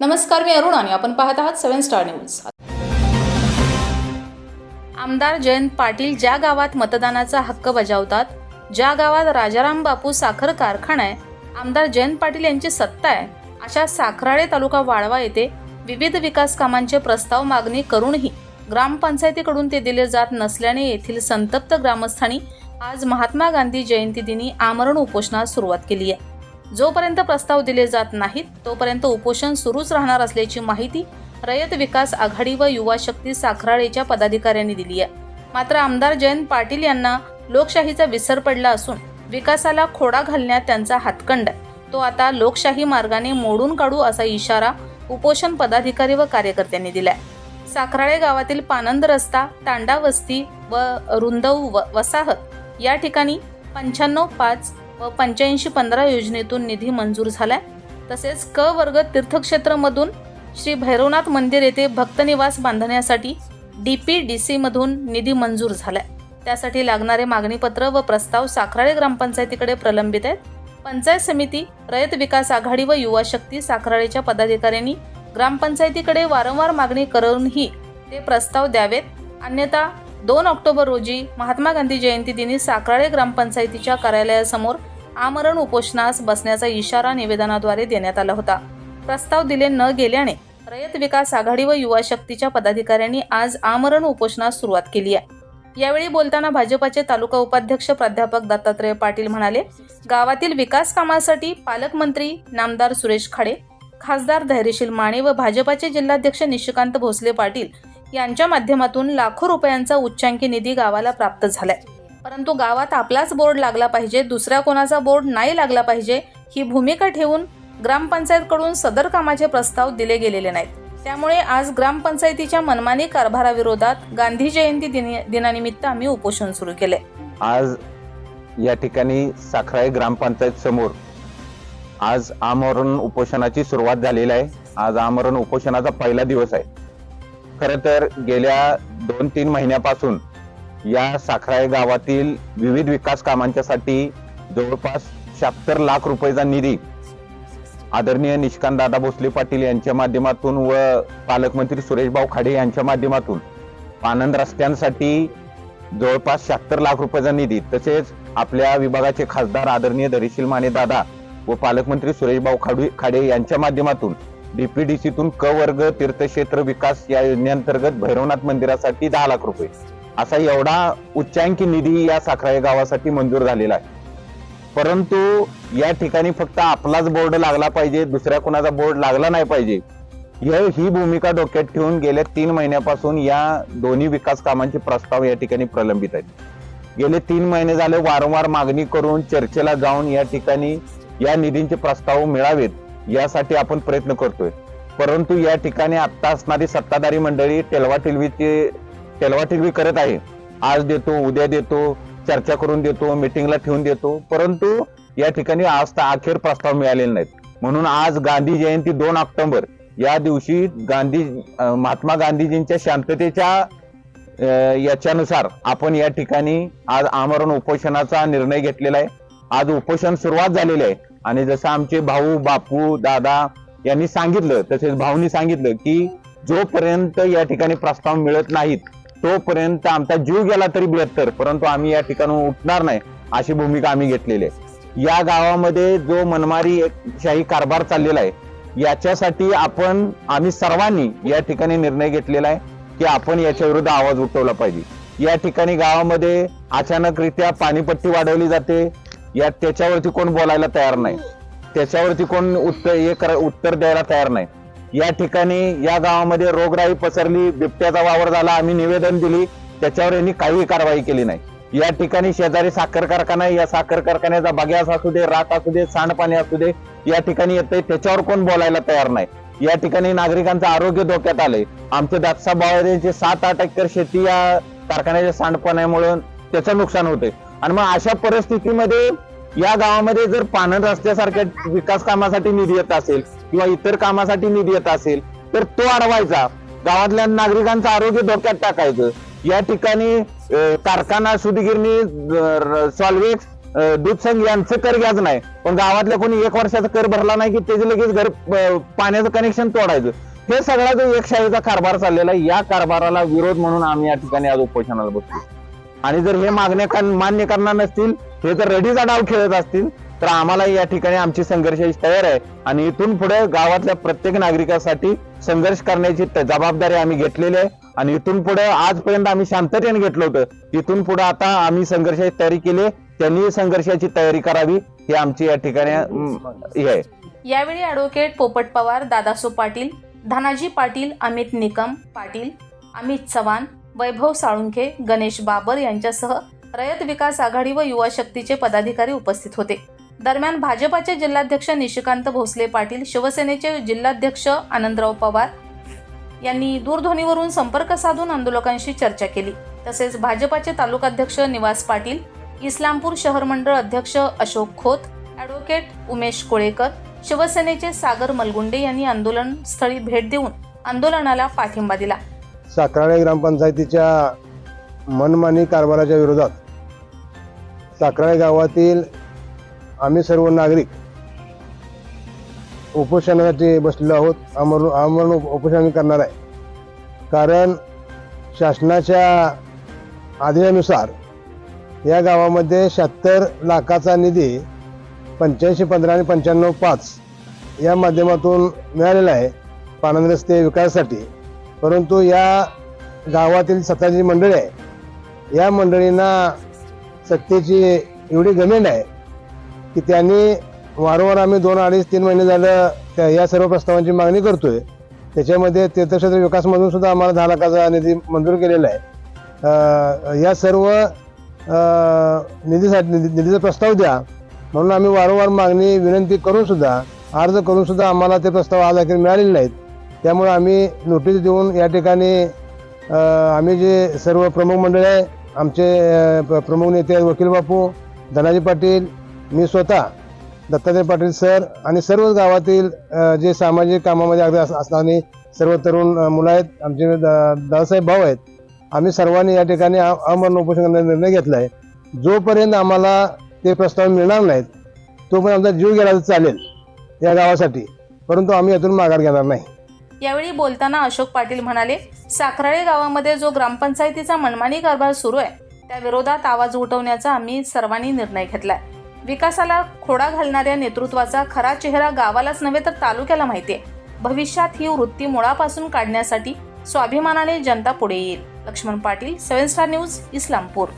नमस्कार मी अरुण आणि आपण पाहत आहात सेव्हन स्टार न्यूज. आमदार जयंत पाटील ज्या गावात मतदानाचा हक्क बजावतात ज्या गावात राजाराम बापू साखर कारखाना आहे आमदार जयंत पाटील यांची सत्ता आहे अशा साखराळे तालुका वाळवा येथे विविध विकास कामांचे प्रस्ताव मागणी करूनही ग्रामपंचायतीकडून ते दिले जात नसल्याने येथील संतप्त ग्रामस्थांनी आज महात्मा गांधी जयंती दिनी आमरण उपोषणास सुरुवात केली आहे. जोपर्यंत प्रस्ताव दिले जात नाहीत तोपर्यंत उपोषण सुरूच राहणार असल्याची माहिती रयत विकास आघाडी व युवा शक्ती साखराळेच्या पदाधिकाऱ्यांनी दिली आहे. मात्र आमदार जयंत पाटील यांना लोकशाहीचा विसर पडला असून विकासाला खोडा घालण्यात त्यांचा हातखंड आहे. तो आता लोकशाही मार्गाने मोडून काढू असा इशारा उपोषण पदाधिकारी व कार्यकर्त्यांनी दिलाय. साखराळे गावातील पानंद रस्ता तांडा वस्ती व रुंदऊ व- वसाहत या ठिकाणी पंच्याण्णव पाच व पंच्याऐंशी पंधरा योजनेतून निधी मंजूर झालाय. तसेच क वर्ग तीर्थक्षेत्रमधून श्री भैरवनाथ मंदिर येथे भक्तनिवास बांधण्यासाठी डी पी डी सीमधून निधी मंजूर झालाय. त्यासाठी लागणारे मागणीपत्र व प्रस्ताव साखराळे ग्रामपंचायतीकडे प्रलंबित आहेत. पंचायत समिती रयत विकास आघाडी व युवा शक्ती साखराळेच्या पदाधिकाऱ्यांनी ग्रामपंचायतीकडे वारंवार मागणी करूनही ते प्रस्ताव द्यावेत. अन्यथा दोन ऑक्टोबर रोजी महात्मा गांधी जयंती दिनी साखराळे ग्रामपंचायतीच्या कार्यालयासमोर आमरण उपोषणास बसण्याचा इशारा निवेदनाद्वारे देण्यात आला होता. प्रस्ताव दिले न गेल्याने रयत विकास आघाडी व युवा शक्तीच्या पदाधिकाऱ्यांनी आज आमरण उपोषणास सुरुवात केली आहे. यावेळी बोलताना भाजपाचे तालुका उपाध्यक्ष प्राध्यापक दत्तात्रय पाटील म्हणाले गावातील विकास कामासाठी पालकमंत्री नामदार सुरेश खाडे खासदार धैर्यशील माने व भाजपाचे जिल्हाध्यक्ष निशिकांत भोसले पाटील यांच्या माध्यमातून लाखो रुपयांचा उच्चांकी निधी गावाला प्राप्त झालाय. परंतु गावात आपलाच बोर्ड लागला पाहिजे दुसऱ्या कोणाचा बोर्ड नाही लागला पाहिजे ही भूमिका ठेवून ग्रामपंचायतकडून सदर कामाचे प्रस्ताव दिले गेलेले नाहीत. त्यामुळे आज ग्रामपंचायतीच्या मनमानी कारभाराविरोधात गांधी जयंती दिनी- दिनानिमित्त आम्ही उपोषण सुरू केले. आज या ठिकाणी साखराई ग्रामपंचायत समोर आज आमरण उपोषणाची सुरुवात झालेली आहे. आज आमरण उपोषणाचा पहिला दिवस आहे. खर तर गेल्या दोन तीन महिन्यापासून या साखराई गावातील विविध विकास कामांच्यासाठी जवळपास शहात्तर लाख रुपयाचा निधी आदरणीय निष्कांत दादा भोसले पाटील यांच्या माध्यमातून व पालकमंत्री सुरेशभाऊ खाडे यांच्या माध्यमातून आनंद रस्त्यांसाठी जवळपास शहात्तर लाख रुपयाचा निधी तसेच आपल्या विभागाचे खासदार आदरणीय धरीशील माने दादा व पालकमंत्री सुरेशभाऊ खाडू खाडे यांच्या माध्यमातून डीपीडीसीतून क वर्ग तीर्थक्षेत्र विकास या योजनेअंतर्गत भैरवनाथ मंदिरासाठी दहा लाख रुपये. असा एवढा उच्चांकी निधी या साखराळे गावासाठी मंजूर झालेला आहे. परंतु या ठिकाणी फक्त आपलाच बोर्ड लागला पाहिजे दुसऱ्या कुणाचा बोर्ड लागला नाही पाहिजे हे ही भूमिका डोक्यात ठेवून गेल्या तीन महिन्यापासून या दोन्ही विकास कामांचे प्रस्ताव या ठिकाणी प्रलंबित आहेत. गेले तीन महिने झाले वारंवार मागणी करून चर्चेला जाऊन या ठिकाणी या निधींचे प्रस्ताव मिळावेत यासाठी आपण प्रयत्न करतोय. परंतु या ठिकाणी आता असणारी सत्ताधारी मंडळी टेलवा टेलवीचे टेलवा करत आहे. आज देतो उद्या देतो चर्चा करून देतो मिटिंगला ठेवून देतो. परंतु या ठिकाणी आज तर अखेर प्रस्ताव मिळालेले नाहीत. म्हणून आज गांधी जयंती दोन ऑक्टोबर या दिवशी गांधी महात्मा गांधीजींच्या शांततेच्या याच्यानुसार आपण या ठिकाणी आज आमरण उपोषणाचा निर्णय घेतलेला आहे. आज उपोषण सुरुवात झालेली आहे. आणि जसं आमचे भाऊ बापू दादा यांनी सांगितलं तसेच भाऊनी सांगितलं की जोपर्यंत या ठिकाणी प्रस्ताव मिळत नाहीत तोपर्यंत आमचा जीव गेला तरी बेहत्तर परंतु आम्ही या ठिकाणी उठणार नाही अशी भूमिका आम्ही घेतलेली आहे. या गावामध्ये जो मनमारी शाही कारभार चाललेला आहे याच्यासाठी आपण आम्ही सर्वांनी या ठिकाणी निर्णय घेतलेला आहे की आपण याच्या विरुद्ध आवाज उठवला पाहिजे. या ठिकाणी गावामध्ये अचानकरित्या पाणीपट्टी वाढवली जाते या त्याच्यावरती कोण बोलायला तयार नाही त्याच्यावरती कोण उत्तर हे उत्तर द्यायला तयार नाही. या ठिकाणी या गावामध्ये रोगराई पसरली बिबट्याचा वावर झाला आम्ही निवेदन दिली त्याच्यावर यांनी काही कारवाई केली नाही. या ठिकाणी शेजारी साखर कारखाना या साखर कारखान्याचा बग्यास असू दे रात असू दे सांडपाणी असू दे या ठिकाणी येतंय त्याच्यावर कोण बोलायला तयार नाही. या ठिकाणी नागरिकांचं आरोग्य धोक्यात आलंय. आमचे दातसा बावळेचे सात आठ एकर शेती या कारखान्याच्या सांडपाण्यामुळे त्याचं नुकसान होते आणि मग अशा परिस्थितीमध्ये या गावामध्ये जर पानन रस्त्यासारख्या विकास कामासाठी निधी येत असेल किंवा इतर कामासाठी निधी येत असेल तर तो अडवायचा. गावातल्या नागरिकांचं आरोग्य धोक्यात टाकायचं. या ठिकाणी कारखाना सुधीगिरणी सॉल्वेक्स दूध संघ यांचं कर घ्यायचं नाही. पण गावातल्या कोणी एक वर्षाचा कर भरला नाही की त्याचे लगेच घर पाण्याचं कनेक्शन तोडायचं. हे सगळा जो एकशाहीचा कारभार चाललेला आहे या कारभाराला विरोध म्हणून आम्ही या ठिकाणी आज उपोषणाला बसतो आणि जर हे मागण्या मान्य करणार नसतील हे जर रडीचा डाव खेळत असतील तर आम्हाला या ठिकाणी आमची संघर्षाची तयार आहे. आणि इथून पुढे गावातल्या प्रत्येक नागरिकासाठी संघर्ष करण्याची जबाबदारी आम्ही घेतलेली आहे. आणि इथून पुढे आजपर्यंत आम्ही शांततेने घेतलं होतं. इथून पुढे आता आम्ही संघर्षाची तयारी केली त्यांनी संघर्षाची तयारी करावी ही आमची या ठिकाणी हे आहे. यावेळी ऍडव्होकेट पोपट पवार दादासो पाटील धनाजी पाटील अमित निकम पाटील अमित चव्हाण वैभव साळुंखे गणेश बाबर यांच्यासह रयत विकास आघाडी व युवा शक्तीचे पदाधिकारी उपस्थित होते. दरम्यान भाजपाचे जिल्हाध्यक्ष निशिकांत भोसले पाटील शिवसेनेचे जिल्हाध्यक्ष आनंदराव पवार यांनी दूरध्वनीवरून संपर्क साधून आंदोलकांशी चर्चा केली. तसेच भाजपाचे तालुकाध्यक्ष निवास पाटील इस्लामपूर शहर मंडळ अध्यक्ष अशोक खोत ॲडव्होकेट उमेश कोळेकर शिवसेनेचे सागर मलगुंडे यांनी आंदोलन स्थळी भेट देऊन आंदोलनाला पाठिंबा दिला. सातारा ग्रामपंचायतीच्या मनमानी कारभाराच्या विरोधात साखराळे गावातील आम्ही सर्व नागरिक उपोषणासाठी बसलेलो आहोत. आमरण आमरण उपोषण करणार आहे. कारण शासनाच्या आदेशानुसार या गावामध्ये शहात्तर लाखाचा निधी पंच्याऐंशी पंधरा आणि पंच्याण्णव पाच या माध्यमातून मिळालेला आहे पाणंद रस्ते विकासासाठी. परंतु या गावातील सत्ताची मंडळी आहे या मंडळींना सत्तेची एवढी गमेंड आहे की त्यांनी वारंवार आम्ही दोन अडीच तीन महिने झालं त्या या सर्व प्रस्तावांची मागणी करतोय. त्याच्यामध्ये तीर्थक्षेत्र विकासमधून सुद्धा आम्हाला दहा लाखाचा निधी मंजूर केलेला आहे. या सर्व निधीसाठी निधी- निधीचा प्रस्ताव द्या. म्हणून आम्ही वारंवार मागणी विनंती करून सुद्धा अर्ज करून सुद्धा आम्हाला ते प्रस्ताव आज अखेर मिळालेले नाहीत. त्यामुळे आम्ही नोटीस देऊन या ठिकाणी आम्ही जे सर्व प्रमुख मंडळी आहे आमचे प प्रमुख नेते आहेत वकील बापू धनाजी पाटील मी स्वतः दत्तात्रय पाटील सर आणि सर्वच गावातील अ, जे सामाजिक कामामध्ये अगदी अस- असणारे सर्व तरुण अ, मुलं आहेत आमचे दा- दादासाहेब भाऊ आहेत आम्ही सर्वांनी या ठिकाणी अ- अमरण उपोषण करण्याचा निर्णय घेतला आहे जोपर्यंत आम्हाला ते प्रस्ताव मिळणार नाहीत तोपर्यंत आमचा जीव गेला तर चालेल या गावासाठी परंतु आम्ही यातून माघार घेणार नाही. यावेळी बोलताना अशोक पाटील म्हणाले साखराळे गावामध्ये जो ग्रामपंचायतीचा मनमानी कारभार सुरू आहे त्या विरोधात आवाज उठवण्याचा आम्ही सर्वांनी निर्णय घेतलाय. विकासाला खोडा घालणाऱ्या नेतृत्वाचा खरा चेहरा गावालाच नव्हे तर तालुक्याला माहिती आहे. भविष्यात ही वृत्ती मुळापासून काढण्यासाठी स्वाभिमानाने जनता पुढे येईल. Laxman Patil seven star news Islampur.